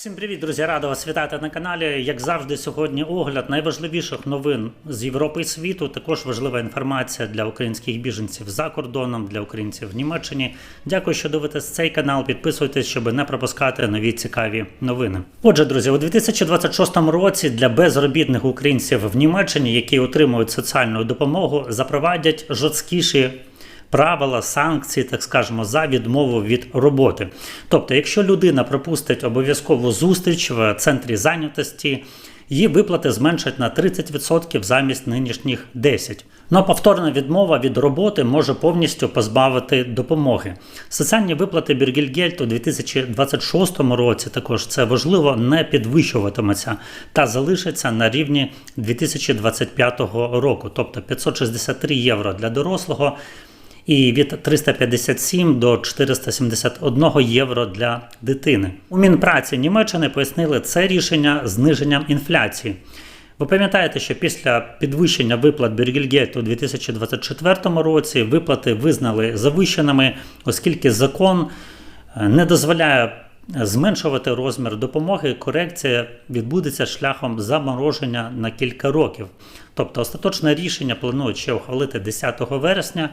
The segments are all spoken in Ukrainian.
Всім привіт, друзі! Рада вас вітати на каналі. Як завжди, сьогодні огляд найважливіших новин з Європи і світу. Також важлива інформація для українських біженців за кордоном, для українців в Німеччині. Дякую, що дивитесь цей канал. Підписуйтесь, щоб не пропускати нові цікаві новини. Отже, друзі, у 2026 році для безробітних українців в Німеччині, які отримують соціальну допомогу, запровадять жорсткіші правила, санкції, так скажемо, за відмову від роботи. Тобто, якщо людина пропустить обов'язкову зустріч в центрі зайнятості, її виплати зменшать на 30% замість нинішніх 10%. Ну повторна відмова від роботи може повністю позбавити допомоги. Соціальні виплати Біргельгельт у 2026 році також це важливо не підвищуватиметься та залишиться на рівні 2025 року, тобто 563 євро для дорослого і від 357 до 471 євро для дитини. У Мінпраці Німеччини пояснили це рішення зниженням інфляції. Ви пам'ятаєте, що після підвищення виплат Бергельгейт у 2024 році виплати визнали завищеними, оскільки закон е, не дозволяє зменшувати розмір допомоги, корекція відбудеться шляхом замороження на кілька років. Тобто остаточне рішення планують ще ухвалити 10 вересня.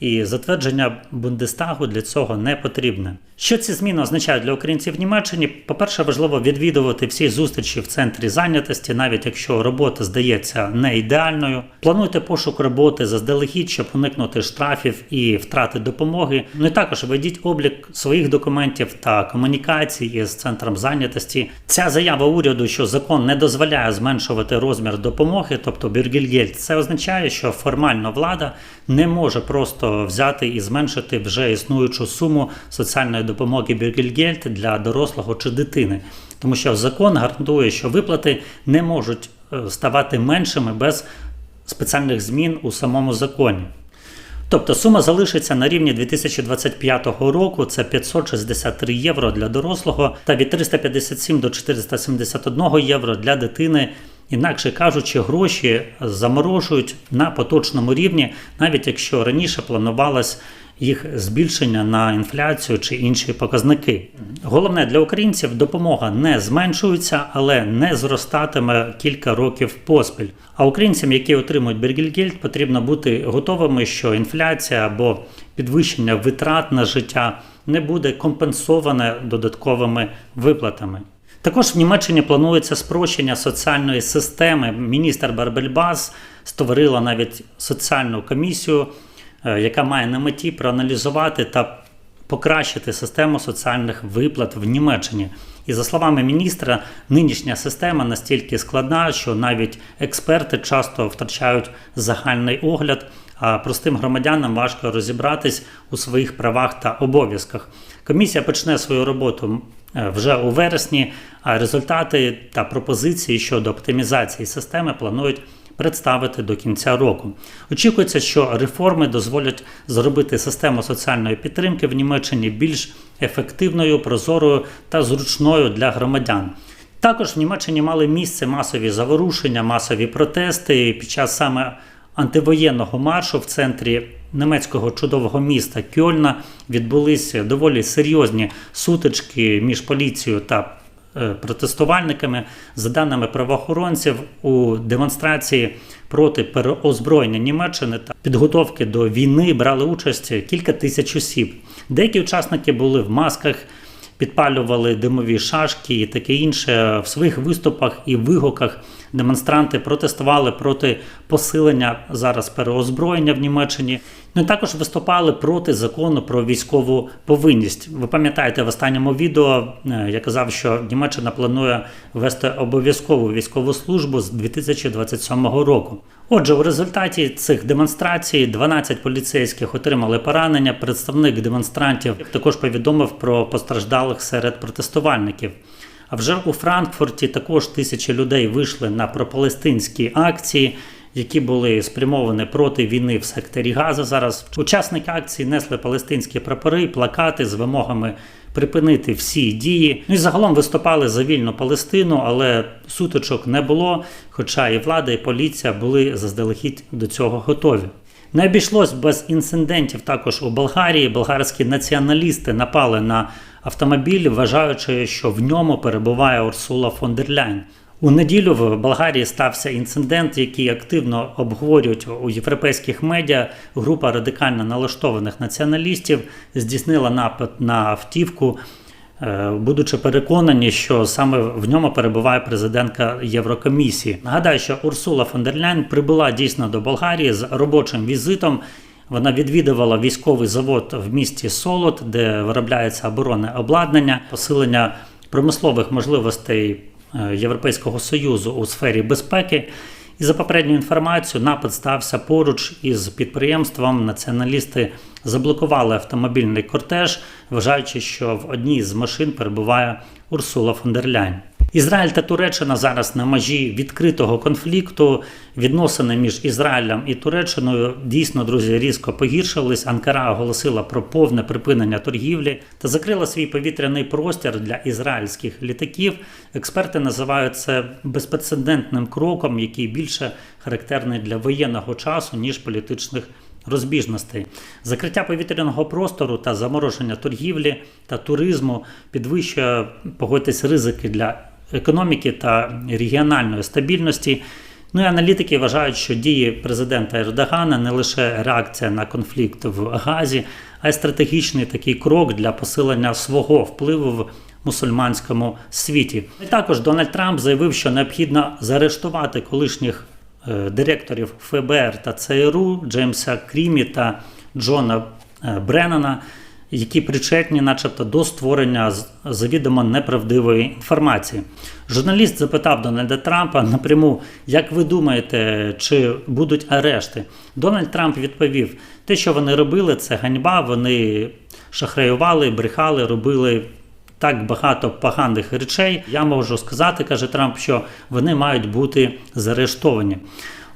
І затвердження Бундестагу для цього не потрібне. Що ці зміни означають для українців в Німеччині? По-перше, важливо відвідувати всі зустрічі в центрі зайнятості, навіть якщо робота здається не ідеальною. Плануйте пошук роботи заздалегідь, щоб уникнути штрафів і втрати допомоги. Ну і також ведіть облік своїх документів та комунікацій із центром зайнятості. Ця заява уряду, що закон не дозволяє зменшувати розмір допомоги, тобто Бюргельгельд, це означає, що формально влада не може просто взяти і зменшити вже існуючу суму соціальної допомоги Бюргельгельд для дорослого чи дитини, тому що закон гарантує, що виплати не можуть е, ставати меншими без спеціальних змін у самому законі. Тобто сума залишиться на рівні 2025 року, це 563 євро для дорослого та від 357 до 471 євро для дитини. Інакше кажучи, гроші заморожують на поточному рівні, навіть якщо раніше планувалось їх збільшення на інфляцію чи інші показники. Головне для українців допомога не зменшується, але не зростатиме кілька років поспіль. А українцям, які отримують Бергельгельд, потрібно бути готовими, що інфляція або підвищення витрат на життя не буде компенсоване додатковими виплатами. Також в Німеччині планується спрощення соціальної системи. Міністр Барбельбас створила навіть соціальну комісію, е, яка має на меті проаналізувати та покращити систему соціальних виплат в Німеччині. І за словами міністра, нинішня система настільки складна, що навіть експерти часто втрачають загальний огляд, а простим громадянам важко розібратись у своїх правах та обов'язках. Комісія почне свою роботу вже у вересні, а результати та пропозиції щодо оптимізації системи планують представити до кінця року. Очікується, що реформи дозволять зробити систему соціальної підтримки в Німеччині більш ефективною, прозорою та зручною для громадян. Також в Німеччині мали місце масові заворушення, масові протести під час саме антивоєнного маршу в центрі німецького чудового міста Кьольна відбулися доволі серйозні сутички між поліцією та е, протестувальниками. За даними правоохоронців, у демонстрації проти переозброєння Німеччини та підготовки до війни брали участь кілька тисяч осіб. Деякі учасники були в масках. Підпалювали димові шашки і таке інше в своїх виступах і вигуках. Демонстранти протестували проти посилення зараз переозброєння в Німеччині. Ну і також виступали проти закону про військову повинність. Ви пам'ятаєте в останньому відео е, я казав, що Німеччина планує ввести обов'язкову військову службу з 2027 року. Отже, у результаті цих демонстрацій 12 поліцейських отримали поранення. Представник демонстрантів також повідомив про постраждалих серед протестувальників. А вже у Франкфурті також тисячі людей вийшли на пропалестинські акції, які були спрямовані проти війни в секторі Газа. Зараз учасники акції несли палестинські прапори, плакати з вимогами припинити всі дії. Ну і загалом виступали за вільну Палестину, але сутичок не було. Хоча і влада, і поліція були заздалегідь до цього готові. Не обійшлось без інцидентів також у Болгарії. Болгарські націоналісти напали на автомобіль, вважаючи, що в ньому перебуває Урсула фон дер Ляйн. У неділю в Болгарії стався інцидент, який активно обговорюють у європейських медіа. Група радикально налаштованих націоналістів здійснила напад на автівку, е, будучи переконані, що саме в ньому перебуває президентка Єврокомісії. Нагадаю, що Урсула фон дер Ляйн прибула дійсно до Болгарії з робочим візитом. Вона відвідувала військовий завод в місті Солот, де виробляється оборонне обладнання, посилення промислових можливостей е, Європейського союзу у сфері безпеки. І за попередньою інформацією, напад стався поруч із підприємством. Націоналісти заблокували автомобільний кортеж, вважаючи, що в одній з машин перебуває Урсула фон дер Ляйн. Ізраїль та Туреччина зараз на межі відкритого конфлікту. Відносини між Ізраїлем і Туреччиною дійсно, друзі, різко погіршились. Анкара оголосила про повне припинення торгівлі та закрила свій повітряний простір для ізраїльських літаків. Експерти називають це безпрецедентним кроком, який більше характерний для воєнного часу ніж політичних розбіжностей. Закриття повітряного простору та замороження торгівлі та туризму підвищує погодьтесь ризики для економіки та регіональної стабільності. Ну і аналітики вважають, що дії президента Ердогана не лише реакція на конфлікт в Газі, а й стратегічний такий крок для посилення свого впливу в мусульманському світі. І також Дональд Трамп заявив, що необхідно заарештувати колишніх е, директорів ФБР та ЦРУ Джеймса Крімі та Джона е, Бреннана, які причетні, начебто, до створення завідомо неправдивої інформації. Журналіст запитав Дональда Трампа напряму, як ви думаєте, чи будуть арешти? Дональд Трамп відповів: те, що вони робили, це ганьба. Вони шахраювали, брехали, робили так багато поганих речей. Я можу сказати, каже Трамп, що вони мають бути заарештовані.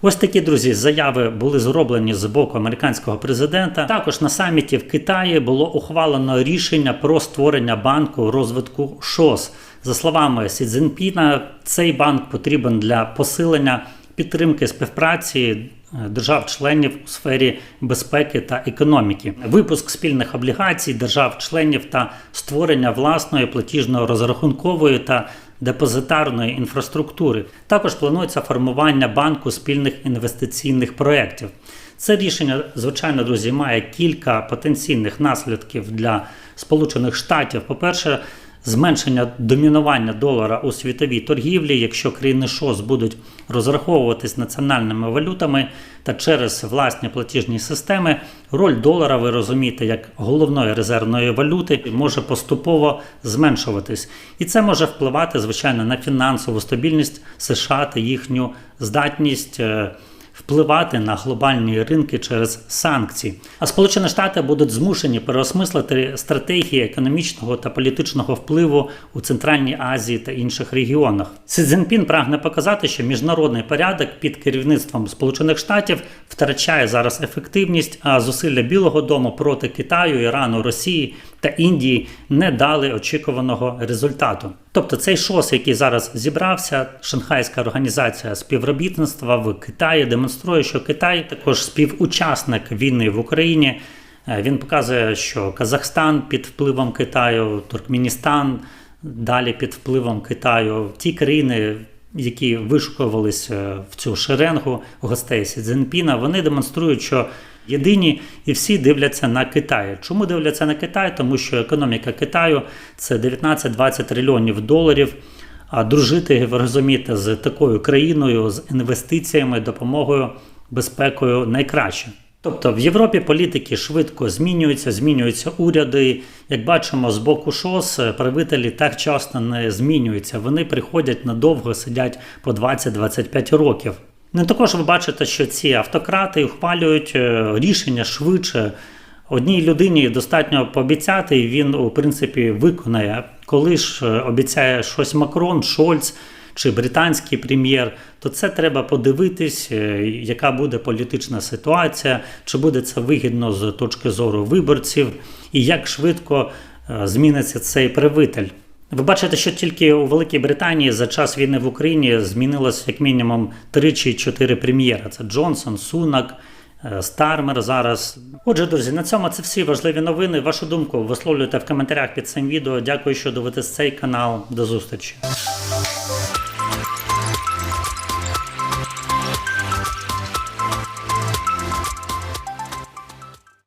Ось такі друзі заяви були зроблені з боку американського президента. Також на саміті в Китаї було ухвалено рішення про створення банку розвитку ШОС. За словами Сі Цзіньпіна, цей банк потрібен для посилення підтримки співпраці е, держав-членів у сфері безпеки та економіки, випуск спільних облігацій держав-членів та створення власної платіжно-розрахункової та депозитарної інфраструктури. Також планується формування банку спільних інвестиційних проєктів. Це рішення, звичайно, друзі, має кілька потенційних наслідків для Сполучених Штатів. По-перше, зменшення домінування долара у світовій торгівлі, якщо країни ШОС будуть розраховуватись національними валютами та через власні платіжні системи, роль долара, ви розумієте, як головної резервної валюти може поступово зменшуватись. І це може впливати, звичайно, на фінансову стабільність США та їхню здатність. Впливати на глобальні ринки через санкції. А Сполучені Штати будуть змушені переосмислити стратегії економічного та політичного впливу у Центральній Азії та інших регіонах. Си Цзіньпін прагне показати, що міжнародний порядок під керівництвом Сполучених Штатів втрачає зараз ефективність, а зусилля Білого Дому проти Китаю, Ірану, Росії та Індії не дали очікуваного результату. Тобто цей ШОС, який зараз зібрався, Шанхайська організація співробітництва в Китаї, демонструє, що Китай також співучасник війни в Україні. Е, Він показує, що Казахстан під впливом Китаю, Туркменістан далі під впливом Китаю, ті країни, які вишукувалися в цю шеренгу гостей Сі Цзіньпіна, вони демонструють, що єдині і всі дивляться на Китай. Чому дивляться на Китай? Тому що економіка Китаю це 19-20 трильйонів доларів. А дружити, ви розумієте, з такою країною, з інвестиціями, допомогою, безпекою найкраще. Тобто в Європі політики швидко змінюються, змінюються уряди. Як бачимо, з боку ШОС правителі так часто не змінюються. Вони приходять надовго, сидять по 20-25 років. Ну також ви бачите, що ці автократи ухвалюють е, рішення швидше. Одній людині достатньо пообіцяти, і він, у принципі, виконає. Коли ж е, обіцяє щось Макрон, Шольц чи британський прем'єр, то це треба подивитись, е, яка буде політична ситуація, чи буде це вигідно з точки зору виборців, і як швидко зміниться цей правитель. Ви бачите, що тільки у Великій Британії за час війни в Україні змінилось як мінімум 3 чи 4 прем'єра. Це Джонсон, Сунак, е, Стармер зараз. Отже, друзі, на цьому це всі важливі новини. Вашу думку висловлюйте в коментарях під цим відео. Дякую, що дивитесь цей канал. До зустрічі.